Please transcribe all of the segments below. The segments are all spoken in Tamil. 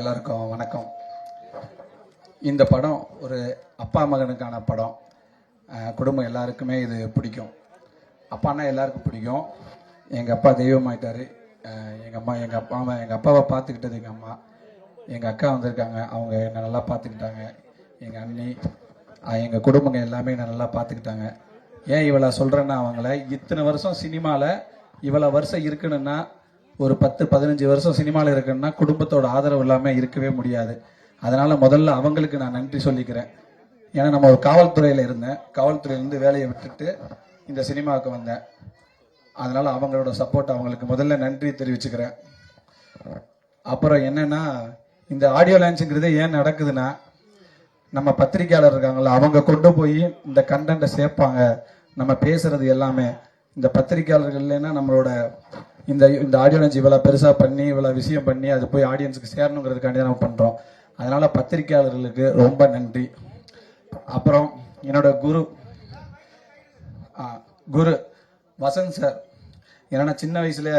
எல்லாருக்கும் வணக்கம். இந்த படம் ஒரு அப்பா மகனுக்கான படம். குடும்பம் எல்லாருக்குமே இது பிடிக்கும். அப்பான்னா எல்லாருக்கும் பிடிக்கும். எங்கள் அப்பா தெய்வமாயிட்டார் எங்கள் அம்மா எங்கள் அப்பாவை எங்கள் அப்பாவை பார்த்துக்கிட்டது எங்கள் அம்மா. எங்கள் அக்கா வந்திருக்காங்க. அவங்க என்னை நல்லா பார்த்துக்கிட்டாங்க. எங்கள் அண்ணி எங்கள் குடும்பங்க எல்லாமே என்னை நல்லா பார்த்துக்கிட்டாங்க. ஏன் இவளை சொல்கிறேன்னா அவங்கள இத்தனை வருஷம் சினிமாவில் இவ்வளோ வருஷம் இருக்கணும்னா ஒரு பத்து பதினஞ்சு வருஷம் சினிமாவில் இருக்கணும்னா குடும்பத்தோட ஆதரவு இல்லாமல் இருக்கவே முடியாது. அதனால் முதல்ல அவங்களுக்கு நான் நன்றி சொல்லிக்கிறேன். ஏன்னா நம்ம ஒரு காவல்துறையில் இருந்தேன். காவல்துறையிலேருந்து வேலையை விட்டுட்டு இந்த சினிமாவுக்கு வந்தேன். அதனால் அவங்களோட சப்போர்ட் அவங்களுக்கு முதல்ல நன்றி தெரிவிச்சுக்கிறேன். அப்புறம் என்னன்னா இந்த ஆடியோ லான்ச்சுங்கிறது ஏன் நடக்குதுன்னா நம்ம பத்திரிக்கையாளர் இருக்காங்கள அவங்க கொண்டு போய் இந்த கண்டென்ட்டை சேர்ப்பாங்க. நம்ம பேசுறது எல்லாமே. இந்த பத்திரிகையாளர்கள் இல்லைன்னா நம்மளோட இந்த இந்த ஆடியோ இவ்வளோ பெருசாக பண்ணி இவ்வளோ விஷயம் பண்ணி அது போய் ஆடியன்ஸுக்கு சேரணுங்கிறதுக்காண்டி தான் நம்ம பண்ணுறோம் அதனால் பத்திரிக்கையாளர்களுக்கு ரொம்ப நன்றி. அப்புறம் என்னோட குரு குரு வசந்த் சார் ஏன்னா சின்ன வயசில்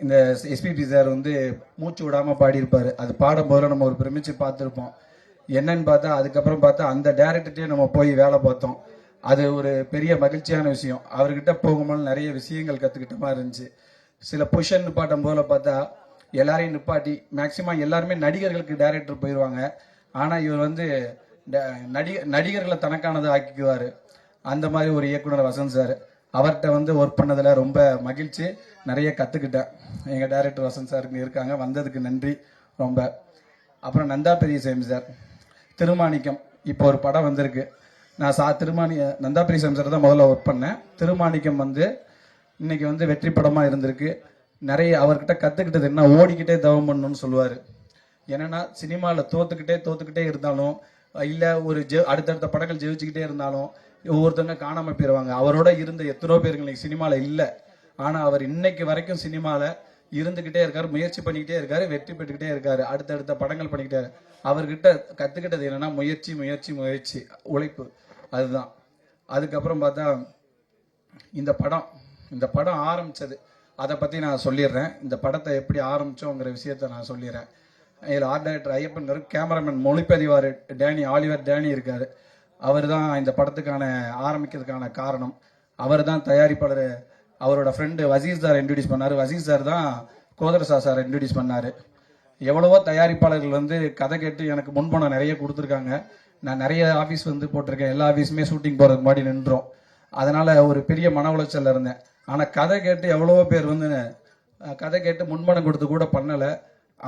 இந்த எஸ்பிபி சார் வந்து மூச்சு விடாமல் பாடியிருப்பார். அது பாடும்போது நம்ம ஒரு பிரமிச்சு பார்த்துருப்போம். என்னன்னு பார்த்தா அதுக்கப்புறம் பார்த்தா அந்த டேரக்டர்கிட்டே நம்ம போய் வேலை பார்த்தோம். அது ஒரு பெரிய மகிழ்ச்சியான விஷயம். அவர்கிட்ட போகும்போது நிறைய விஷயங்கள் கற்றுக்கிட்ட மாதிரி இருந்துச்சு. சில பொசிஷன் நிப்பாட்டம் போல பார்த்தா எல்லாரையும் நிப்பாட்டி மேக்சிமம் எல்லாருமே நடிகர்களுக்கு டைரக்டர் போயிடுவாங்க ஆனால் இவர் வந்து ட- நடிக நடிகர்களை தனக்கானதை ஆக்கிக்குவார். அந்த மாதிரி ஒரு இயக்குனர் வசந்த் சார். அவர்கிட்ட வந்து ஒர்க் பண்ணதில் ரொம்ப மகிழ்ச்சி. நிறைய கற்றுக்கிட்டேன் எங்கள் டைரக்டர் வசந்த் சார் இருக்காங்க. வந்ததுக்கு நன்றி ரொம்ப. அப்புறம் நந்தா பெரியசாமி சார். திருமாணிக்கம். இப்போ ஒரு படம் வந்திருக்கு. நான் சா திருமாணி நந்தா பெரியசாமி சார் தான் முதல்ல ஒர்க் பண்ணேன். திருமாணிக்கம் வந்து இன்னைக்கு வந்து வெற்றி படமாக இருந்திருக்கு. நிறைய அவர்கிட்ட கற்றுக்கிட்டது என்ன ஓடிக்கிட்டே தவம் பண்ணணும்னு சொல்லுவார். என்னென்னா சினிமாவில் தோத்துக்கிட்டே தோத்துக்கிட்டே இருந்தாலும் இல்லை ஒரு ஜெ அடுத்தடுத்த படங்கள் ஜெயிச்சுக்கிட்டே இருந்தாலும் ஒவ்வொருத்தவங்க காணாமல் போயிடுவாங்க அவரோட இருந்த எத்தனோ பேர்கள் இன்னைக்கு சினிமாவில் இல்லை. ஆனால் அவர் இன்னைக்கு வரைக்கும் சினிமாவில் இருந்துக்கிட்டே இருக்காரு முயற்சி பண்ணிக்கிட்டே இருக்காரு வெற்றி பெற்றுக்கிட்டே இருக்காரு அடுத்தடுத்த படங்கள் பண்ணிக்கிட்டே அவர்கிட்ட கற்றுக்கிட்டது என்னன்னா முயற்சி முயற்சி முயற்சி உழைப்பு. அதுதான். அதுக்கப்புறம் பார்த்தா இந்த படம் இந்த படம் ஆரம்பித்தது அதை பற்றி நான் சொல்லிடுறேன். இந்த படத்தை எப்படி ஆரம்பித்தோங்கிற விஷயத்த நான் சொல்லிடுறேன். இதில் ஆர்ட் டைரக்டர் ஐயப்பன் இருக்கு கேமராமேன் மொழிப்பதிவார் டேனி ஆலிவர் டேனி இருக்கார். அவர் தான் இந்த படத்துக்கான ஆரம்பிக்கிறதுக்கான காரணம். அவர் தான் தயாரிப்பாளர். அவரோட ஃப்ரெண்டு வசீஸ் சார் இன்ட்ரடியூஸ் பண்ணார். வசீஸ் சார் தான் கோதரசா சார் இன்ட்ரடியூஸ் பண்ணார். எவ்வளவோ தயாரிப்பாளர்கள் வந்து கதை கேட்டு எனக்கு முன்பணம் நிறைய கொடுத்துருக்காங்க. நான் நிறைய ஆஃபீஸ் வந்து போட்டிருக்கேன். எல்லா ஆஃபீஸுமே ஷூட்டிங் போகிறதுக்கு முன்னாடி நின்றோம். அதனால் ஒரு பெரிய மன உளைச்சலில் இருந்தேன். ஆனால் கதை கேட்டு எவ்வளவோ பேர் வந்து கதை கேட்டு முன்பணம் கொடுத்து கூட பண்ணலை.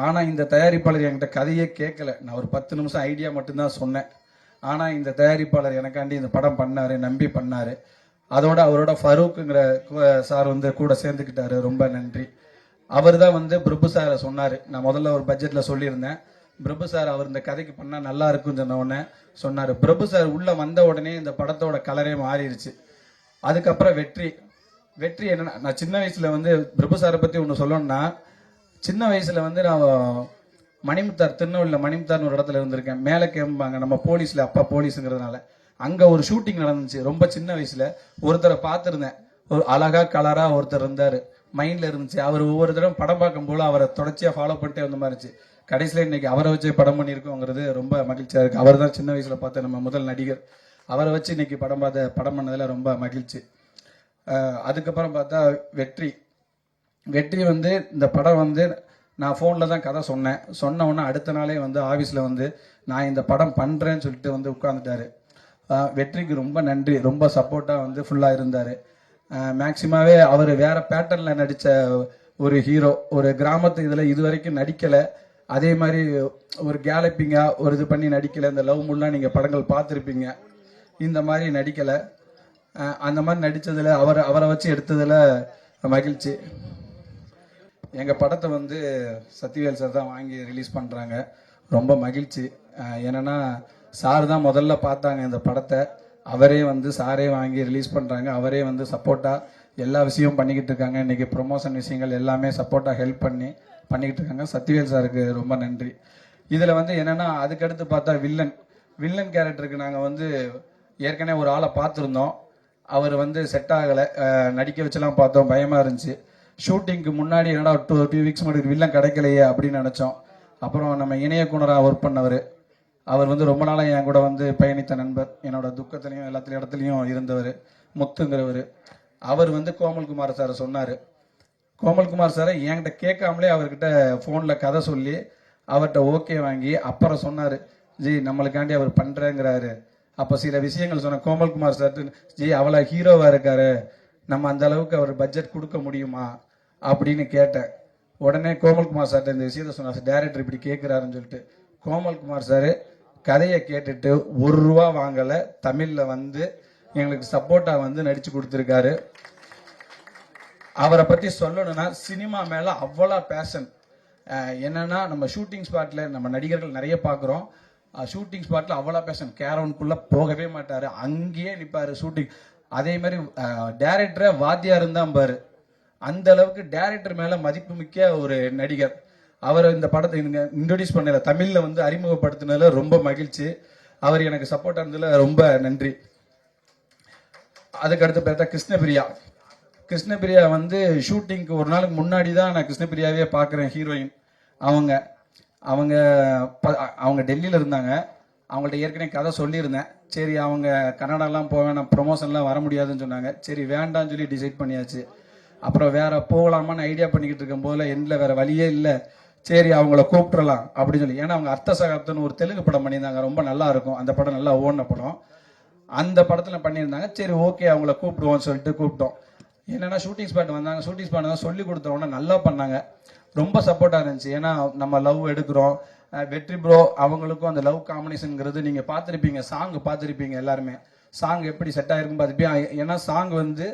ஆனால் இந்த தயாரிப்பாளர் என்கிட்ட கதையே கேட்கல. நான் ஒரு பத்து நிமிஷம் ஐடியா மட்டும்தான் சொன்னேன். ஆனால் இந்த தயாரிப்பாளர் எனக்காண்டி இந்த படம் பண்ணார் நம்பி பண்ணார். அதோட அவரோட ஃபரூக்குங்கிற சார் வந்து கூட சேர்ந்துக்கிட்டாரு. ரொம்ப நன்றி. அவர் தான் வந்து பிரபு சாரை சொன்னார். நான் முதல்ல ஒரு பட்ஜெட்டில் சொல்லியிருந்தேன். பிரபு சார் அவர் இந்த கதைக்கு பண்ணால் நல்லா இருக்கும்னு சொன்ன உடனே சொன்னார். பிரபு சார் உள்ளே வந்த உடனே இந்த படத்தோட கலரே மாறிடுச்சு அதுக்கப்புறம் வெற்றி. வெற்றி என்னன்னா நான் சின்ன வயசுல வந்து பிரபு சாரை பற்றி ஒன்று சொல்லணும்னா சின்ன வயசுல வந்து நான் மணிமுத்தார் திருநெல்வேலியில் மணிமுத்தார்னு ஒரு இடத்துல இருந்திருக்கேன். மேலே கேம்பாங்க நம்ம போலீஸ்ல அப்பா போலீஸுங்கிறதுனால. அங்க ஒரு ஷூட்டிங் நடந்துச்சு ரொம்ப சின்ன வயசுல. ஒருத்தரை பார்த்துருந்தேன். ஒரு அழகா கலரா ஒருத்தர் இருந்தாரு. மைண்ட்ல இருந்துச்சு. அவர் ஒவ்வொரு தடவை படம் பார்க்கும் போல அவரை தொடர்ச்சியா ஃபாலோ பண்ணிட்டே வந்த மாதிரி இருந்துச்சு. கடைசியில இன்னைக்கு அவரை வச்சு படம் பண்ணியிருக்கோங்கிறது ரொம்ப மகிழ்ச்சியா இருக்கு. அவர் தான் சின்ன வயசுல பார்த்த நம்ம முதல் நடிகர். அவரை வச்சு இன்னைக்கு படம் பார்த்த படம் பண்ணதுல ரொம்ப மகிழ்ச்சி. அதுக்கப்புறம் பார்த்தா வெற்றி. வெற்றி வந்து இந்த படம் வந்து நான் ஃபோனில் தான் கதை சொன்னேன். சொன்ன உடனே அடுத்த நாளே வந்து ஆஃபீஸில் வந்து நான் இந்த படம் பண்ணுறேன்னு சொல்லிட்டு வந்து உட்காந்துட்டாரு வெற்றிக்கு ரொம்ப நன்றி. ரொம்ப சப்போர்ட்டாக வந்து ஃபுல்லாக இருந்தார். மேக்சிமாவே அவர் வேறு பேட்டர்னில் நடித்த ஒரு ஹீரோ ஒரு கிராமத்து இதில் இது வரைக்கும் நடிக்கலை. அதே மாதிரி ஒரு கேலப்பிங்காக ஒரு இது பண்ணி நடிக்கலை. இந்த லவ் முல்லாம் நீங்கள் படங்கள் பார்த்துருப்பீங்க. இந்த மாதிரி நடிக்கலை. அந்த மாதிரி நடித்ததில் அவரை அவரை வச்சு எடுத்ததில் மகிழ்ச்சி. எங்கள் படத்தை வந்து சத்யவேல் சார் தான் வாங்கி ரிலீஸ் பண்ணுறாங்க ரொம்ப மகிழ்ச்சி. என்னென்னா என்னன்னா சார் தான் முதல்ல பார்த்தாங்க இந்த படத்தை. அவரே வந்து சாரே வாங்கி ரிலீஸ் பண்ணுறாங்க அவரே வந்து சப்போர்ட்டாக எல்லா விஷயமும் பண்ணிக்கிட்டு இருக்காங்க. இன்றைக்கி ப்ரொமோஷன் விஷயங்கள் எல்லாமே சப்போர்ட்டாக ஹெல்ப் பண்ணி பண்ணிக்கிட்டு இருக்காங்க. சத்யவேல் சாருக்கு ரொம்ப நன்றி. இதில் வந்து என்னென்னா அதுக்கடுத்து பார்த்தா வில்லன். வில்லன் கேரக்டருக்கு நாங்கள் வந்து ஏற்கனவே ஒரு ஆளை பார்த்துருந்தோம். அவர் வந்து செட் ஆகலை. நடிக்க வச்செல்லாம் பார்த்தோம். பயமாக இருந்துச்சு. ஷூட்டிங்க்கு முன்னாடி என்னடா டூ டூ வீக்ஸ் முன்னாடி வில்லம் கிடைக்கலையே அப்படின்னு நினச்சோம். அப்புறம் நம்ம இணையக்குணராக ஒர்க் பண்ணவர். அவர் வந்து ரொம்ப நாளாக என் கூட வந்து பயணித்த நண்பர். என்னோட துக்கத்துலையும் எல்லாத்துலையும் இடத்துலையும் இருந்தவர். முத்துங்கிறவர். அவர் வந்து கோமல்குமார் சார் சொன்னார். கோமல்குமார் சாரை என்கிட்ட கேட்காமலே அவர்கிட்ட ஃபோனில் கதை சொல்லி அவர்கிட்ட ஓகே வாங்கி அப்புறம் சொன்னார். ஜி நம்மளுக்காண்டி அவர் பண்ணுறேங்கிறாரு அப்போ சில விஷயங்கள் சொன்ன கோமல்குமார் சார் ஜி அவ்வளோ ஹீரோவாக இருக்காரு. நம்ம அந்த அளவுக்கு அவர் பட்ஜெட் கொடுக்க முடியுமா? அப்படின்னு கேட்டேன். உடனே கோமல்குமார் சார்ட்ட இந்த விஷயத்த சொன்னார். டேரக்டர் இப்படி கேட்குறாருன்னு சொல்லிட்டு. கோமல்குமார் சார் கதையை கேட்டுட்டு ஒரு ரூபா வாங்கலை. தமிழில் வந்து எங்களுக்கு சப்போர்ட்டாக வந்து நடித்து கொடுத்துருக்காரு. அவரை பற்றி சொல்லணும்னா சினிமா மேலே அவ்வளோ பேஷன் என்னன்னா நம்ம ஷூட்டிங் ஸ்பாட்டில் நம்ம நடிகர்கள் நிறைய பார்க்குறோம் ஷூட்டிங் ஸ்பாட்டில் அவ்வளோ பேஷன் கேரவனுக்குள்ள போகவே மாட்டார். அங்கேயே நிற்பார் ஷூட்டிங் அதே மாதிரி டேரக்டரை வாத்தியார் தான் பாரு. அந்த அளவுக்கு டேரக்டர் மேலே மதிப்பு மிக்க ஒரு நடிகர். அவர் இந்த படத்தை இன்ட்ரடியூஸ் பண்ணல. தமிழில் வந்து அறிமுகப்படுத்தினதுல ரொம்ப மகிழ்ச்சி. அவர் எனக்கு சப்போர்ட் ஆனதில் ரொம்ப நன்றி. அதுக்கு அடுத்து பார்த்தா கிருஷ்ணபிரியா. கிருஷ்ணபிரியா வந்து ஷூட்டிங்க்கு ஒரு நாளுக்கு முன்னாடி தான் நான் கிருஷ்ணபிரியாவே பார்க்குறேன் ஹீரோயின் அவங்க. அவங்க ப- அவங்க டெல்லியில் இருந்தாங்க. அவங்கள்ட்ட ஏற்கனவே கதை சொல்லியிருந்தேன். சரி அவங்க கனடாலாம் போவேன் வேணாம் ப்ரொமோஷன்லாம் வர முடியாதுன்னு சொன்னாங்க. சரி வேண்டாம்னு சொல்லி டிசைட் பண்ணியாச்சு. அப்புறம் வேற போகலாமான்னு ஐடியா பண்ணிக்கிட்டு இருக்கும் போதில் எண்டில் வேற வழியே இல்லை. சரி அவங்கள கூப்பிட்றலாம் அப்படின்னு சொல்லி. ஏன்னா அவங்க அர்த்த சகாப்தம்னு ஒரு தெலுங்கு படம் பண்ணியிருந்தாங்க. ரொம்ப நல்லா இருக்கும். அந்த படம் நல்லா ஓடின படம். அந்த படத்தில் பண்ணியிருந்தாங்க. சரி ஓகே அவங்கள கூப்பிடுவோம்னு சொல்லிட்டு கூப்பிட்டோம். என்னென்னா ஷூட்டிங் ஸ்பாட் வந்தாங்க. ஷூட்டிங் ஸ்பாட் தான் சொல்லி கொடுத்தவொன்னே நல்லா பண்ணாங்க. ரொம்ப சப்போர்ட்டாக இருந்துச்சு. ஏன்னா நம்ம லவ் எடுக்கிறோம். வெற்றி ப்ரோ அவங்களுக்கும் அந்த லவ் காம்பினேஷனுங்கிறது நீங்கள் பார்த்துருப்பீங்க. சாங் பார்த்துருப்பீங்க எல்லாருமே. சாங் எப்படி செட் ஆகிருக்கும் பார்த்துப்பீங்க ஏன்னா சாங் வந்து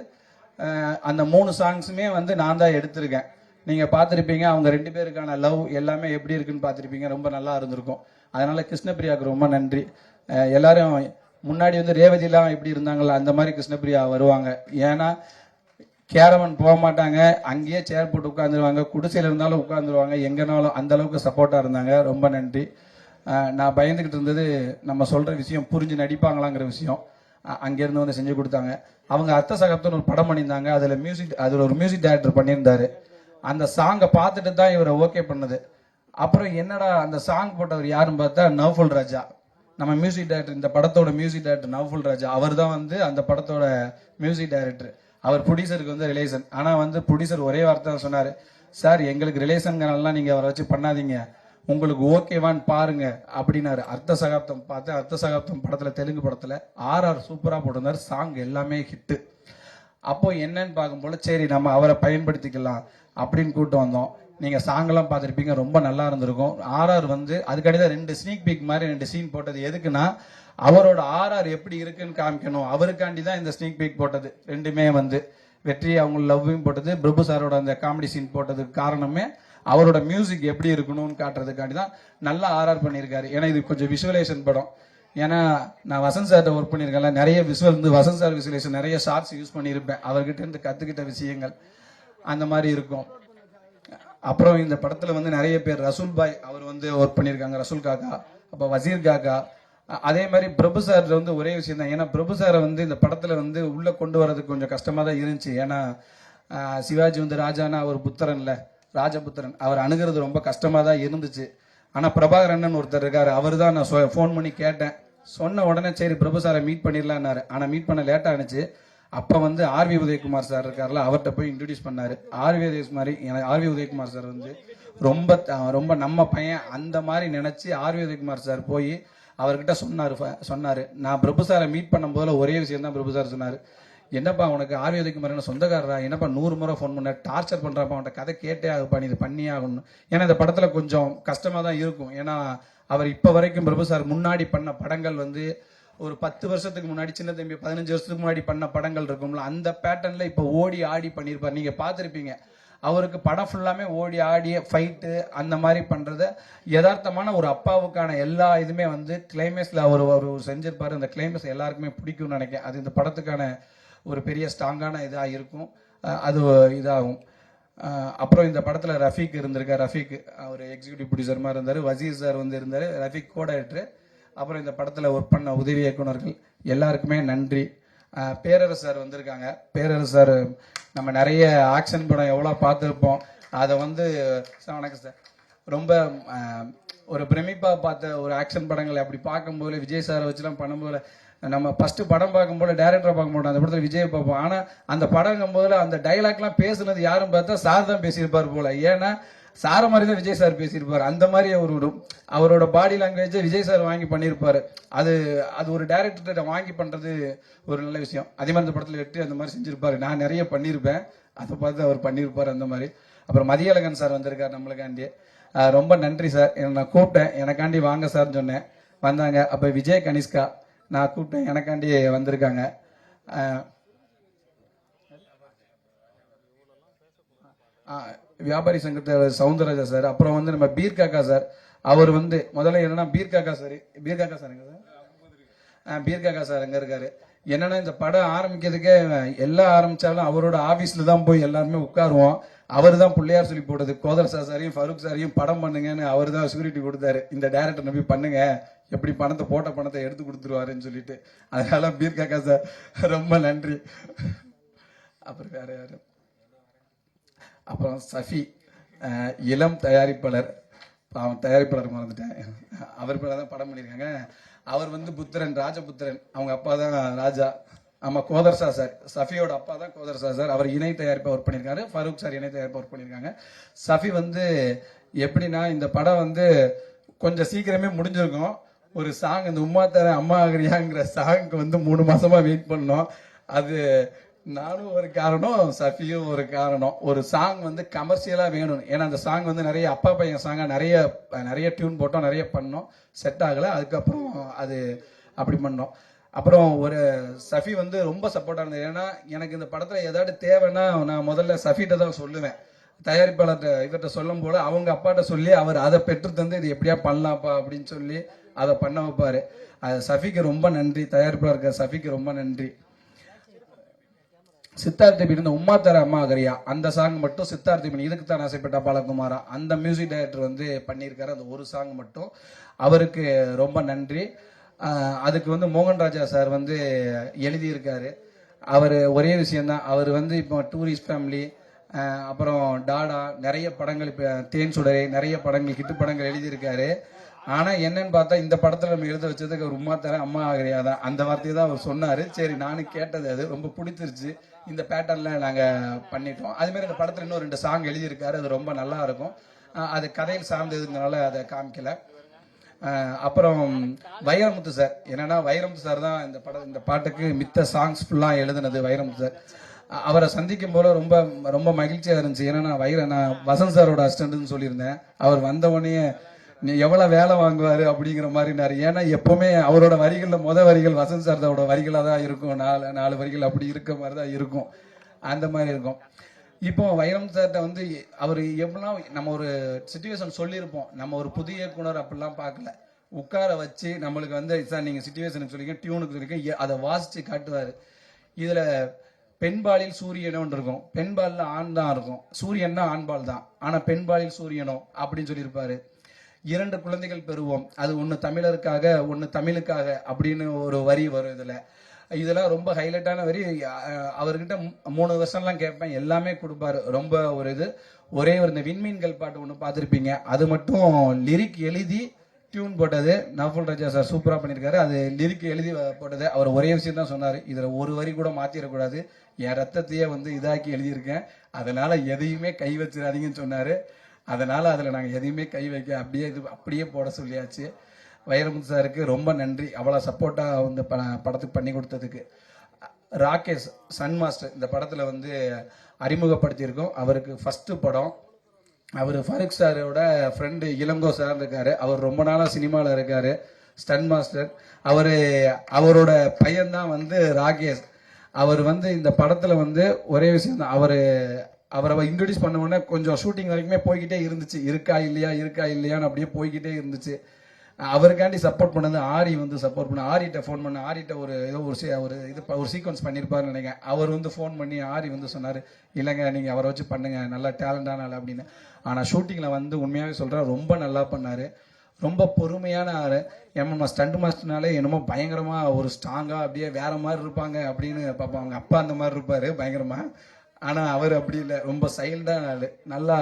அந்த மூணு சாங்ஸுமே வந்து நான் தான் எடுத்திருக்கேன். நீங்கள் பார்த்துருப்பீங்க அவங்க ரெண்டு பேருக்கான லவ் எல்லாமே எப்படி இருக்குன்னு பார்த்துருப்பீங்க. ரொம்ப நல்லா இருந்திருக்கும். அதனால் கிருஷ்ணபிரியாவுக்கு ரொம்ப நன்றி. எல்லாரும் முன்னாடி வந்து ரேவதிலாம் எப்படி இருந்தாங்களோ அந்த மாதிரி கிருஷ்ணபிரியா வருவாங்க. ஏன்னா கேரவன் போக மாட்டாங்க. அங்கேயே சேர் போட்டு உட்காந்துருவாங்க குடிசையில் இருந்தாலும் உட்காந்துருவாங்க எங்கேனாலும் அந்த அளவுக்கு சப்போர்ட்டாக இருந்தாங்க. ரொம்ப நன்றி. நான் பயந்துக்கிட்டு இருந்தது நம்ம சொல்கிற விஷயம் புரிஞ்சு நடிப்பாங்களாங்கிற விஷயம். அங்கேருந்து வந்து செஞ்சு கொடுத்தாங்க. அவங்க அர்த்த சகப்தன்னு ஒரு படம் பண்ணியிருந்தாங்க. அதில் மியூசிக் அதில் ஒரு மியூசிக் டைரக்டர் பண்ணியிருந்தாரு. அந்த சாங்கை பார்த்துட்டு தான் இவரை ஓகே பண்ணது. அப்புறம் என்னடா அந்த சாங் போட்டவர் யாருன்னு பார்த்தா நவ்ஃபுல் ராஜா. நம்ம மியூசிக் டைரக்டர் இந்த படத்தோட மியூசிக் டைரக்டர் நவ்ஃபுல் ராஜா. அவர் தான் வந்து அந்த படத்தோட மியூசிக் டைரக்டர் அவர் ப்ரொடியூசருக்கு வந்து ரிலேஷன் ஆனால் வந்து ப்ரொடியூசர் ஒரே வார்த்தை தான் சொன்னார். சார் எங்களுக்கு ரிலேஷன்கள்லாம் நீங்கள் அவரை வச்சு பண்ணாதீங்க. உங்களுக்கு ஓகேவான்னு பாருங்க அப்படின்னாரு. அர்த்த சகாப்தம் பார்த்து அர்த்த சகாப்தம் படத்தில் தெலுங்கு படத்தில் ஆர்ஆர் சூப்பராக போட்டிருந்தார். சாங் எல்லாமே ஹிட்டு அப்போ என்னன்னு பார்க்கும்போது சரி நம்ம அவரை பயன்படுத்திக்கலாம் அப்படின்னு கூப்பிட்டு வந்தோம். நீங்கள் சாங்கெல்லாம் பார்த்துருப்பீங்க ரொம்ப நல்லா இருந்திருக்கும். ஆர்ஆர் வந்து அதுக்கடி தான் ரெண்டு ஸ்னீக் பீக் மாதிரி ரெண்டு சீன் போட்டது எதுக்குன்னா அவரோட ஆர்ஆர் எப்படி இருக்குன்னு காமிக்கணும். அவருக்காண்டி தான் இந்த ஸ்னீக் பீக் போட்டது. ரெண்டுமே வந்து வெற்றி அவங்க லவ்வையும் போட்டது. பிரபு சாரோட அந்த காமெடி சீன் போட்டதுக்கு காரணமே அவரோட மியூசிக் எப்படி இருக்கணும்னு காட்டுறதுக்காண்டி தான் நல்லா ஆர்ஆர் பண்ணியிருக்காரு. ஏன்னா இது கொஞ்சம் விஷுவலைசேஷன் படம். ஏன்னா நான் வசந்த் சார்கிட்ட ஒர்க் பண்ணியிருக்கேன்ல. நிறைய விஷுவல் இருந்து வசந்த் சார் விசுவலேஷன் நிறைய ஷார்ட்ஸ் யூஸ் பண்ணியிருப்பேன். அவர்கிட்ட இருந்து கற்றுக்கிட்ட விஷயங்கள் அந்த மாதிரி இருக்கும். அப்புறம் இந்த படத்தில் வந்து நிறைய பேர் ரசூல் பாய் அவர் வந்து ஒர்க் பண்ணியிருக்காங்க. ரசூல் காக்கா அப்போ வசீர் காக்கா அதே மாதிரி பிரபு சார் வந்து ஒரே விஷயம் தான் ஏன்னா பிரபு சாரை வந்து இந்த படத்தில் வந்து உள்ளே கொண்டு வரதுக்கு கொஞ்சம் கஷ்டமாக தான் இருந்துச்சு. ஏன்னா சிவாஜி வந்து ராஜானா அவர் புத்திரன்ல ராஜபுத்திரன். அவர் அணுகிறது ரொம்ப கஷ்டமாக தான் இருந்துச்சு. ஆனால் பிரபாகரன் ஒருத்தர் இருக்கார். அவர் தான் நான் ஃபோன் பண்ணி கேட்டேன். சொன்ன உடனே சரி பிரபு சாரை மீட் பண்ணிடலான்னாரு. ஆனால் மீட் பண்ண லேட்டாக ஆனிச்சு. அப்போ வந்து ஆர்வி உதயகுமார் சார் இருக்கார்ல அவர்கிட்ட போய் இன்ட்ரடியூஸ் பண்ணார். ஆர்வி உதயகுமார் எனக்கு ஆர்வி உதயகுமார் சார் வந்து ரொம்ப ரொம்ப நம்ம பையன் அந்த மாதிரி நினச்சி ஆர்வி உதயகுமார் சார் போய் அவர்கிட்ட சொன்னார் சொன்னார். நான் பிரபு சாரை மீட் பண்ணும்போது ஒரே விஷயம் தான் பிரபு சார் சொன்னார். என்னப்பா உனக்கு ஆர்வி மாதிரி சொந்தக்காரரா? என்னப்பா நூறு முறை ஃபோன் பண்ண? டார்ச்சர் பண்ணுறாப்பா அவன்கிட்ட கதை கேட்டே ஆகுப்பா? நீ இது பண்ணியே ஆகணும். ஏன்னா இந்த படத்தில் கொஞ்சம் கஷ்டமாக தான் இருக்கும். ஏன்னா அவர் இப்போ வரைக்கும் பிரபு சார் முன்னாடி பண்ண படங்கள் வந்து ஒரு பத்து வருஷத்துக்கு முன்னாடி சின்ன தம்பி பதினஞ்சு வருஷத்துக்கு முன்னாடி பண்ண படங்கள் இருக்கும்ல அந்த பேட்டர்னில் இப்போ ஓடி ஆடி பண்ணியிருப்பார். நீங்கள் பார்த்துருப்பீங்க. அவருக்கு படம் ஃபுல்லாமே ஓடி ஆடி ஃபைட்டு அந்த மாதிரி பண்ணுறத யதார்த்தமான ஒரு அப்பாவுக்கான எல்லா இதுமே வந்து கிளைமேஸில் அவர் அவர் செஞ்சிருப்பார். அந்த கிளைமேஸ் எல்லாருக்குமே பிடிக்கும்னு நினைக்கிறேன். அது இந்த படத்துக்கான ஒரு பெரிய ஸ்ட்ராங்கான இதாக இருக்கும். அது இதாகும். அப்புறம் இந்த படத்தில் ரஃபீக் இருந்திருக்கார். ரஃபீக் அவர் எக்ஸிக்யூட்டிவ் ப்ரொடியூசர் மாதிரி இருந்தார். வசீர் சார் வந்து இருந்தார். ரஃபீக் கோட அப்புறம் இந்த படத்தில் ஒர்க் பண்ண உதவி இயக்குனர்கள். எல்லாருக்குமே நன்றி. பேரரசர் பேரரசு சார் வந்திருக்காங்க. பேரரசு சார் நம்ம நிறைய ஆக்ஷன் படம் எவ்வளோ பார்த்துருப்போம். அதை வந்து சார் வணக்கம் சார். ரொம்ப ஒரு பிரமிப்பா பார்த்த ஒரு ஆக்ஷன் படங்களை அப்படி பார்க்கும்போது விஜய் சாரை வச்சுலாம் பண்ணும்போது நம்ம ஃபர்ஸ்ட் படம் பார்க்கும்போது டேரக்டரை பார்க்க மாட்டோம் அந்த படத்தில் விஜய் பார்ப்போம் ஆனால் அந்த படங்கும் போதில் அந்த டைலாக்லாம் பேசுனது யாரும் பார்த்தா சார் தான் பேசியிருப்பார் போல. ஏன்னா சார மாதிரி தான் விஜய் சார் பேசியிருப்பார். அந்த மாதிரி அவர் அவரோட பாடி லாங்குவேஜை விஜய் சார் வாங்கி பண்ணியிருப்பாரு. அது அது ஒரு டேரக்டர்கிட்ட வாங்கி பண்ணுறது ஒரு நல்ல விஷயம். அதே மாதிரி இந்த படத்தில் வெற்றி அந்த மாதிரி செஞ்சுருப்பார். நான் நிறைய பண்ணியிருப்பேன் அதை பார்த்து அவர் பண்ணியிருப்பார் அந்த மாதிரி. அப்புறம் மதியழகன் சார் வந்திருக்கார் நம்மளுக்காண்டி. ரொம்ப நன்றி சார். என்னை நான் கூப்பிட்டேன். எனக்காண்டி வாங்க சார்னு சொன்னேன். வந்தாங்க. அப்போ விஜய் கனிஷ்கா நான் கூப்பிட்டேன். எனக்காண்டி வந்திருக்காங்க. வியாபாரி சங்கத்தை சவுந்தரராஜா சார் அப்புறம் வந்து நம்ம பீர் காக்கா சார். அவர் வந்து முதல்ல என்னன்னா Peer Kakka sir Peer Kakka sir sir? ஆ, பீர் காக்கா சார் அங்கே இருக்காரு. என்னன்னா இந்த படம் ஆரம்பிக்கிறதுக்கே எல்லாம் ஆரம்பிச்சாலும் அவரோட ஆஃபீஸில் தான் போய் எல்லாருமே உட்காருவோம். அவர் தான் பிள்ளையார் சொல்லி போட்டது. கோதர் சார் சாரையும் ஃபருக் சாரையும் படம் பண்ணுங்கன்னு அவர் தான் செக்யூரிட்டி கொடுத்தாரு. இந்த டேரக்டர் நம்பி பண்ணுங்க. எப்படி பணத்தை போட்ட பணத்தை எடுத்து கொடுத்துருவாருன்னு சொல்லிட்டு. அதனால பீர்க்கா சார் ரொம்ப நன்றி. அப்புறம் வேற யாரு? அப்புறம் சஃபி இளம் தயாரிப்பாளர். அவன் தயாரிப்பாளர் மறந்துட்டேன். அவர் பேர தான் படம் பண்ணியிருக்காங்க. அவர் வந்து புத்திரன் ராஜபுத்திரன். அவங்க அப்பா தான் ராஜா. ஆமாம் கோதர்சா சார் சஃபியோட அப்பா தான் கோதர்சா சார் அவர் இணை தயாரிப்பாக ஒர்க் பண்ணியிருக்காரு. ஃபரூக் சார் இணை தயாரிப்பாக ஒர்க் பண்ணியிருக்காங்க. சஃபி வந்து எப்படின்னா இந்த படம் வந்து கொஞ்சம் சீக்கிரமே முடிஞ்சிருக்கும். ஒரு சாங் இந்த உமா தர அம்மா ஆகிறியாங்கிற சாங்க்கு வந்து மூணு மாசமா வெயிட் பண்ணோம். அது நானும் ஒரு காரணம் சஃபியும் ஒரு காரணம். ஒரு சாங் வந்து கமர்ஷியலாக வேணும் ஏன்னா அந்த சாங் வந்து நிறைய அப்பா பையன் சாங்காக நிறைய நிறைய டியூன் போட்டோம் நிறைய பண்ணோம். செட் ஆகலை. அதுக்கப்புறம் அது அப்படி பண்ணோம். அப்புறம் ஒரு சஃபி வந்து ரொம்ப சப்போர்ட்டாக இருந்தது. ஏன்னா எனக்கு இந்த படத்தில் ஏதாவது தேவைன்னா நான் முதல்ல சஃபிகிட்ட தான் சொல்லுவேன். தயாரிப்பாளர்கிட்ட இவர்கிட்ட சொல்லும் போது அவங்க அப்பாட்ட சொல்லி அவர் அதை பெற்று தந்து இது எப்படியா பண்ணலாம்ப்பா அப்படின்னு சொல்லி அதை பண்ண வைப்பாரு. அது சஃபிக்கு ரொம்ப நன்றி. தயாரிப்பாளருக்கு சஃபிக்கு ரொம்ப நன்றி. சித்தார்த்தி பின் உமா தர அம்மா அகரியா அந்த சாங் மட்டும் சித்தார்த்தி பீன் இதுக்கு தான் ஆசைப்பட்ட பாலகுமாரா. அந்த மியூசிக் டைரக்டர் வந்து பண்ணியிருக்காரு. அந்த ஒரு சாங் மட்டும். அவருக்கு ரொம்ப நன்றி. அதுக்கு வந்து மோகன் ராஜா சார் வந்து எழுதியிருக்காரு. அவர் ஒரே விஷயம்தான். அவர் வந்து இப்போ டூரிஸ்ட் ஃபேமிலி அப்புறம் டாடா நிறைய படங்கள் இப்போ தேன் சுடரை நிறைய படங்கள் கிட்டு படங்கள் எழுதியிருக்காரு. ஆனால் என்னன்னு பார்த்தா இந்த படத்தில் நம்ம எழுத வச்சதுக்கு அவர் உமா தர அம்மா ஆகிறியா தான் அந்த வார்த்தையை தான் அவர் சொன்னார். சரி நானும் கேட்டது அது ரொம்ப பிடிச்சிருச்சு. இந்த பேட்டர்னில் நாங்கள் பண்ணிட்டோம். அதுமாரி இந்த படத்தில் இன்னும் ரெண்டு சாங் எழுதியிருக்காரு அது ரொம்ப நல்லா இருக்கும். அது கதையில் சார்ந்ததுங்கிறனால அதை காமிக்கல. அப்புறம் வைரமுத்து சார் என்னன்னா வைரமுத்து சார் தான் இந்த படம் இந்த பாட்டுக்கு மித்த சாங்ஸ் ஃபுல்லாக எழுதுனது வைரமுத்து சார். அவரை சந்திக்கும் போல ரொம்ப ரொம்ப மகிழ்ச்சியா இருந்துச்சு. ஏன்னா நான் வைர நான் வசந்த் சாரோட அசிஸ்டன்ட்னு சொல்லியிருந்தேன். அவர் வந்த உடனே நீ எவ்வளவு வேலை வாங்குவாரு? அப்படிங்கிற மாதிரினாரு ஏன்னா எப்பவுமே அவரோட வரிகள்ல முத வரிகள் வசந்த் சாரோட வரிகளா தான் இருக்கும். நாலு நாலு வரிகள் அப்படி இருக்க மாதிரி தான் இருக்கும். அந்த மாதிரி இருக்கும். இப்போ வைரம் சார்ட்ட வந்து அவர் எப்படின்னா நம்ம ஒரு சுச்சுவேஷன் சொல்லியிருப்போம். நம்ம ஒரு புதிய இயக்குனர் அப்படிலாம் பார்க்கல. உட்கார வச்சு நம்மளுக்கு வந்து சார் நீங்கள் சுச்சுவேஷனுக்கு சொல்லிக்க டியூனுக்கு சொல்லிக்க அதை வாசித்து காட்டுவார். இதில் பெண்பாலில் சூரியனோன்னு இருக்கும் பெண்பாலில் ஆண் தான் இருக்கும். சூரியன்னா ஆண்பால் தான் ஆனால் பெண்பாலில் சூரியனோ அப்படின்னு சொல்லியிருப்பாரு. இரண்டு குழந்தைகள் பெறுவோம். அது ஒன்று தமிழருக்காக ஒன்று தமிழுக்காக அப்படின்னு ஒரு வரி வரும் இதில். இதெல்லாம் ரொம்ப ஹைலைட்டான வரி. அவர்கிட்ட மூணு வருஷம்லாம் கேட்பேன். எல்லாமே கொடுப்பாரு. ரொம்ப ஒரு இது. ஒரே ஒரு இந்த விண்மீன்கள் பாட்டு ஒன்று பார்த்துருப்பீங்க. அது மட்டும் லிரிக் எழுதி டியூன் போட்டது. நஃபுல் ராஜா சார் சூப்பராக பண்ணியிருக்காரு. அது லிரிக் எழுதி போட்டது. அவர் ஒரே விஷயம் தான் சொன்னார். இதில் ஒரு வரி கூட மாற்றிடக்கூடாது என் ரத்தத்தையே வந்து இதாக்கி எழுதியிருக்கேன். அதனால் எதையுமே கை வச்சிடாதீங்கன்னு சொன்னார். அதனால் அதில் நாங்கள் எதையுமே கை வைக்க அப்படியே இது அப்படியே போட சொல்லியாச்சு. வைரமுத்து சாருக்கு ரொம்ப நன்றி. அவ்வளோ சப்போர்ட்டாக வந்து ப படத்துக்கு பண்ணி கொடுத்ததுக்கு. ராகேஷ் சன் மாஸ்டர் இந்த படத்தில் வந்து அறிமுகப்படுத்தியிருக்கோம். அவருக்கு ஃபஸ்ட்டு படம். அவர் ஃபரூக் சாரோட ஃப்ரெண்டு இளங்கோ சார் இருக்காரு அவர் ரொம்ப நாளாக சினிமாவில் இருக்காரு. ஸ்டன் மாஸ்டர் அவர் அவரோட பையன்தான் வந்து ராகேஷ். அவர் வந்து இந்த படத்தில் வந்து ஒரே விஷயம் தான். அவர் அவரை இன்ட்ரடியூஸ் பண்ண உடனே கொஞ்சம் ஷூட்டிங் வரைக்குமே போய்கிட்டே இருந்துச்சு. இருக்கா இல்லையா இருக்கா இல்லையான்னு அப்படியே போய்கிட்டே இருந்துச்சு. அவருக்காண்டி சப்போர்ட் பண்ணது ஆரி வந்து சப்போர்ட் பண்ண ஆரிட்ட ஃபோன் பண்ண ஆரிட்ட ஒரு ஏதோ ஒரு ஒரு இது ஒரு சீக்வன்ஸ் பண்ணியிருப்பாருன்னு நினைக்கிறேன். அவர் வந்து ஃபோன் பண்ணி ஆரி வந்து சொன்னார் இல்லைங்க நீங்கள் அவரை வச்சு பண்ணுங்கள் நல்லா டேலண்டான ஆள் அப்படின்னு. ஆனால் ஷூட்டிங்கில் வந்து உண்மையாகவே சொல்கிறேன் ரொம்ப நல்லா பண்ணார். ரொம்ப பொறுமையான ஆள். நம்ம ஸ்டண்ட் மாஸ்டர்னாலே என்னமோ பயங்கரமாக ஒரு ஸ்ட்ராங்காக அப்படியே வேற மாதிரி இருப்பாங்க அப்படின்னு பார்ப்போம் அவங்க அப்பா அந்த மாதிரி இருப்பார் பயங்கரமாக ஆனால் அவர் அப்படி இல்லை. ரொம்ப சைல்டாக ஆள் நல்லா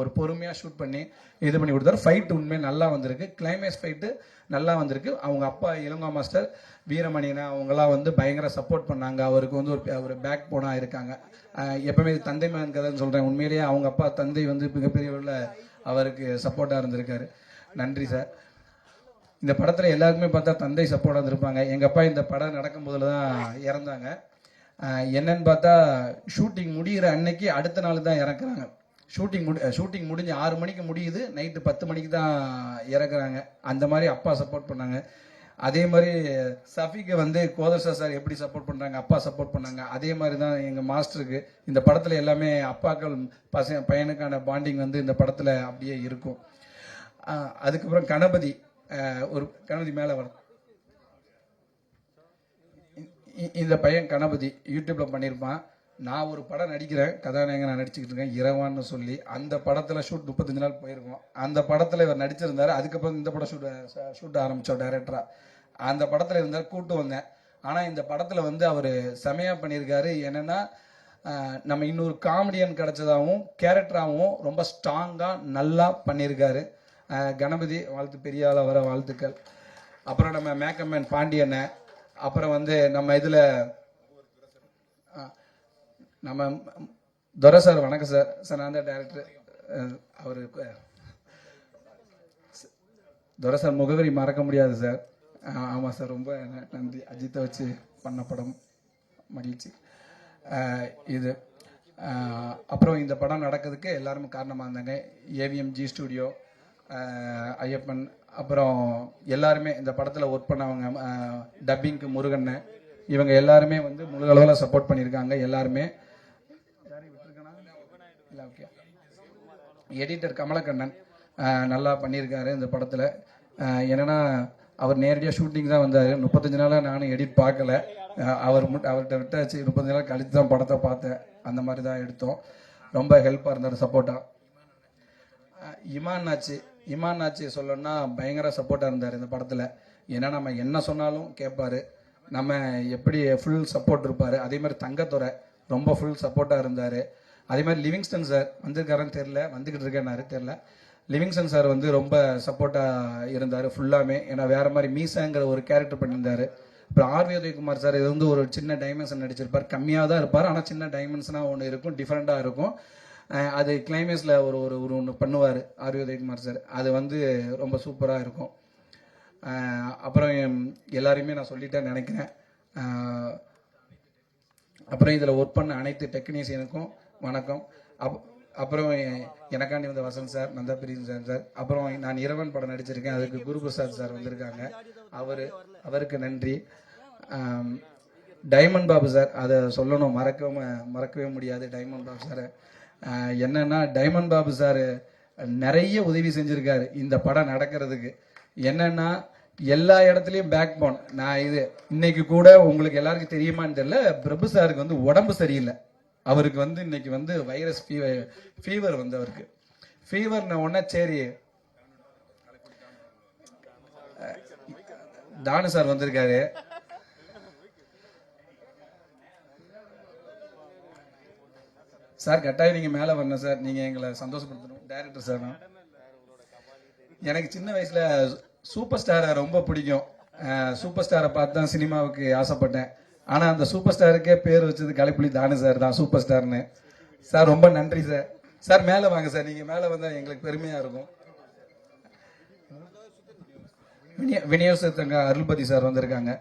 ஒரு பொறுமையாக ஷூட் பண்ணி இது பண்ணி கொடுத்தாரு. ஃபைட் உண்மை நல்லா வந்திருக்கு. கிளைமேக்ஸ் ஃபைட்டு நல்லா வந்திருக்கு. அவங்க அப்பா இளங்கோ மாஸ்டர் வீரமணியனை அவங்களாம் வந்து பயங்கர சப்போர்ட் பண்ணாங்க. அவருக்கு வந்து ஒரு ஒரு பேக் போனாக இருக்காங்க. எப்பவுமே தந்தை மகன் கதைன்னு சொல்கிறேன் உண்மையிலேயே அவங்க அப்பா தந்தை வந்து மிகப்பெரிய உள்ள அவருக்கு சப்போர்ட்டாக இருந்திருக்காரு. நன்றி சார் இந்த படத்தில் எல்லாருக்குமே பார்த்தா தந்தை சப்போர்ட்டாக இருந்திருப்பாங்க. எங்கள் அப்பா இந்த படம் நடக்கும் போதில் தான் இறந்தாங்க. என்னன்னு பார்த்தா ஷூட்டிங் முடிகிற அன்னைக்கு அடுத்த நாள் தான் இறக்குறாங்க. ஷூட்டிங் முடி ஷூட்டிங் முடிஞ்சு ஆறு மணிக்கு முடியுது. நைட்டு பத்து மணிக்கு தான் இறக்குறாங்க. அந்த மாதிரி அப்பா சப்போர்ட் பண்ணாங்க. அதே மாதிரி சஃபிக்கு வந்து கோதர்ஷா சார் எப்படி சப்போர்ட் பண்ணுறாங்க அப்பா சப்போர்ட் பண்ணாங்க. அதே மாதிரி தான் எங்கள் மாஸ்டருக்கு. இந்த படத்தில் எல்லாமே அப்பாக்கள் பசங்க பையனுக்கான பாண்டிங் வந்து இந்த படத்தில் அப்படியே இருக்கும். அதுக்கப்புறம் கணபதி ஒரு கணபதி மேலே வர இந்த பையன் கணபதி யூடியூப்ல பண்ணியிருப்பான் நான் ஒரு படம் நடிக்கிறேன் கதாநாயகன் நான் நடிச்சுக்கிட்டு இருக்கேன் இரவான்னு சொல்லி அந்த படத்தில் ஷூட் முப்பத்தஞ்சு நாள் போயிருக்கோம். அந்த படத்தில் இவர் நடிச்சிருந்தாரு அதுக்கப்புறம் இந்த படம் ஷூட் ஷூட் ஆரம்பித்தோம் டைரக்டரா அந்த படத்தில் இருந்தார் கூட்டு வந்தேன். ஆனால் இந்த படத்தில் வந்து அவர் செமையாக பண்ணியிருக்காரு. என்னென்னா நம்ம இன்னொரு காமெடியன் கிடைச்சதாகவும் கேரக்டராகவும் ரொம்ப ஸ்ட்ராங்காக நல்லா பண்ணியிருக்காரு. கணபதி வாழ்த்து பெரியால வர வாழ்த்துக்கள். அப்புறம் நம்ம மேக்கம்மேன் பாண்டியனை அப்புறம் வந்து நம்ம இதில் நம்ம துரை சார் வணக்கம் சார். சார் நான் தான் டேரக்டர் அவர் துரை சார் முகவரி மறக்க முடியாது சார். ஆமாம் சார் ரொம்ப நன்றி. அஜித்தை வச்சு பண்ண படம் மகிழ்ச்சி. இது. அப்புறம் இந்த படம் நடக்கிறதுக்கு எல்லாருமே காரணமாக இருந்தாங்க. ஏவிஎம் ஜி ஸ்டுடியோ ஐயப்பன் அப்புறம் எல்லாருமே இந்த படத்தில் ஒர்க் பண்ணவங்க டப்பிங்க்கு முருகண்ணன் இவங்க எல்லாருமே வந்து முழுகளவில் சப்போர்ட் பண்ணியிருக்காங்க எல்லாருமே. இல்லை ஓகே எடிட்டர் கமலக்கண்ணன் நல்லா பண்ணியிருக்காரு இந்த படத்தில். என்னென்னா அவர் நேரடியாக ஷூட்டிங் தான் வந்தார். முப்பத்தஞ்சு நாளாக நானும் எடிட் பார்க்கல. அவர் முட் அவர்கிட்ட விட்டாச்சு முப்பத்தஞ்சு நாள் கழித்து தான் படத்தை பார்த்தேன். அந்த மாதிரி தான் எடுத்தோம். ரொம்ப ஹெல்ப்பாக இருந்தார் சப்போர்ட்டாக இமான் ஆச்சு. இமான் ஆச்சி சொல்லணும்னா பயங்கர சப்போர்ட்டாக இருந்தார் இந்த படத்தில். ஏன்னா நம்ம என்ன சொன்னாலும் கேட்பாரு. நம்ம எப்படி ஃபுல் சப்போர்ட் இருப்பார். அதே மாதிரி தங்கத்துறை ரொம்ப ஃபுல் சப்போர்ட்டாக இருந்தார். அதே மாதிரி லிவிங்ஸ்டன் சார் வந்திருக்காருன்னு தெரில வந்துக்கிட்டு இருக்கேன்னாரு தெரில லிவிங்ஸ்டன் சார் வந்து ரொம்ப சப்போர்ட்டாக இருந்தார் ஃபுல்லாமே ஏன்னா வேறு மாதிரி மீசாங்கிற ஒரு கேரக்டர் பண்ணியிருந்தார். அப்புறம் ஆர்வி உதயகுமார் சார் இது வந்து ஒரு சின்ன டைமென்ஷன் நடிச்சிருப்பார். கம்மியாக தான் இருப்பார். ஆனால் சின்ன டைமென்ஷனாக ஒன்று இருக்கும். டிஃப்ரெண்ட்டாக இருக்கும். அது கிளைமேக்ஸில் ஒரு ஒரு ஒரு ஒன்று பண்ணுவார் ஆர் உதயகுமார் சார் அது வந்து ரொம்ப சூப்பராக இருக்கும். அப்புறம் எல்லாரையுமே நான் சொல்லிட்டேன் நினைக்கிறேன். அப்புறம் இதில் ஒர்க் பண்ண அனைத்து டெக்னீஷியனுக்கும் வணக்கம். அப் அப்புறம் எனக்காண்டி வந்த Vasanth sir Nandhapriyan sir sir அப்புறம் நான் இரவன் படம் நடிச்சிருக்கேன். அதுக்கு குருபிரசாத் சார் வந்திருக்காங்க. அவர் அவருக்கு நன்றி. டைமண்ட் பாபு சார் அதை சொல்லணும். மறக்கவும் மறக்கவே முடியாது டைமண்ட் பாபு சார் என்னன்னா டைமண்ட் பாபு சார் நிறைய உதவி செஞ்சுருக்காரு இந்த படம் நடக்கிறதுக்கு. என்னன்னா எல்லா இடத்துலையும் பேக் போன் நான் இது இன்னைக்கு கூட உங்களுக்கு எல்லாருக்கும் தெரியுமான்னு தெரியல பிரபு சாருக்கு வந்து உடம்பு சரியில்லை. அவருக்கு வந்து இன்னைக்கு வந்து வைரஸ் ஃபீவர் ஃபீவர் வந்து அவருக்கு. ஃபீவர்ன உடனே சரி தானு சார் வந்திருக்காரு. சார் கட்டாயம் நீங்க மேல வரணும் சார். நீங்க எங்களை சந்தோஷப்படுத்தணும். டைரக்டர் சார் நான். எனக்கு சின்ன வயசுல சூப்பர் ஸ்டாரை ரொம்ப பிடிக்கும். சூப்பர் ஸ்டாரை பார்த்து தான் சினிமாவுக்கு ஆசைப்பட்டேன். ஆனால் அந்த சூப்பர் ஸ்டாருக்கே பேர் வச்சது கலைப்புலி தானு சார். தான் சூப்பர் ஸ்டார்னு சார் ரொம்ப நன்றி சார். சார் மேலே வாங்க சார். நீங்கள் மேலே வந்தால் எங்களுக்கு பெருமையாக இருக்கும். விநிய- விநியோகத்தங்க அருள்பதி சார் வந்திருக்காங்க.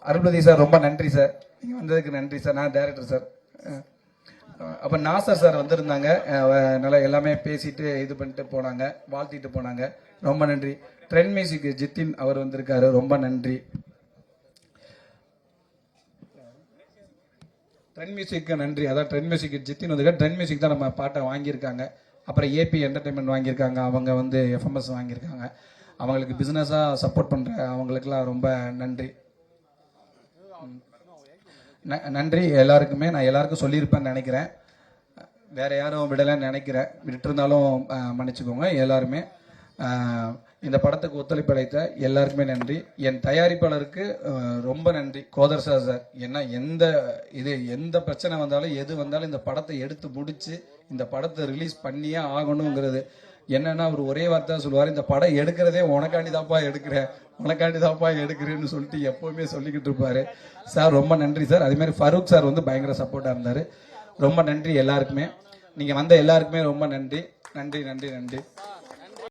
அருள்பதி சார் ரொம்ப நன்றி சார். நீங்கள் வந்ததுக்கு நன்றி சார். நான் டேரக்டர் சார். அப்ப நாசர் சார் வந்திருந்தாங்க. நல்லா எல்லாமே பேசிட்டு இது பண்ணிட்டு போனாங்க. வாழ்த்திட்டு போனாங்க. ரொம்ப நன்றி. ட்ரெண்ட் மியூசிக் ஜித்தின் அவர் வந்திருக்காரு. ரொம்ப நன்றி. ட்ரெண்ட் மியூசிக்கு நன்றி. அதான் ட்ரெண்ட் மியூசிக் ஜித்தின் வந்திருக்காரு. ட்ரெண்ட் மியூசிக் தான் நம்ம பாட்டை வாங்கியிருக்காங்க. அப்புறம் ஏபி என்டர்டைன்மெண்ட் வாங்கியிருக்காங்க. அவங்க வந்து எஃப்எம்எஸ் வாங்கியிருக்காங்க. அவங்களுக்கு பிஸ்னஸாக சப்போர்ட் பண்ணுற அவங்களுக்குலாம் ரொம்ப நன்றி. நன்றி எல்லாருக்குமே. நான் எல்லாருக்கும் சொல்லியிருப்பேன்னு நினைக்கிறேன். வேற யாரும் விடலைன்னு நினைக்கிறேன். விட்டுருந்தாலும் மன்னிச்சுக்கோங்க எல்லாருமே. இந்த படத்துக்கு ஒத்துழைப்பு அளித்த எல்லாருக்குமே நன்றி. என் தயாரிப்பாளருக்கு ரொம்ப நன்றி. Kothar sir sir. ஏன்னா எந்த இது எந்த பிரச்சனை வந்தாலும் எது வந்தாலும் இந்த படத்தை எடுத்து முடித்து இந்த படத்தை ரிலீஸ் பண்ணியே ஆகணுங்கிறது. என்னன்னா அவர் ஒரே வார்த்தை சொல்லுவார் இந்த படம் எடுக்கிறதே உனக்காண்டி தான்ப்பா எடுக்கிறேன் உனக்காண்டி தான்ப்பா எடுக்கிறேன்னு சொல்லிட்டு எப்பவுமே சொல்லிக்கிட்டு இருப்பாரு. சார் ரொம்ப நன்றி சார். அதே மாதிரி ஃபரூக் சார் வந்து பயங்கர சப்போர்ட்டாக இருந்தார். ரொம்ப நன்றி எல்லாருக்குமே. நீங்கள் வந்த எல்லாருக்குமே ரொம்ப நன்றி. நன்றி நன்றி நன்றி.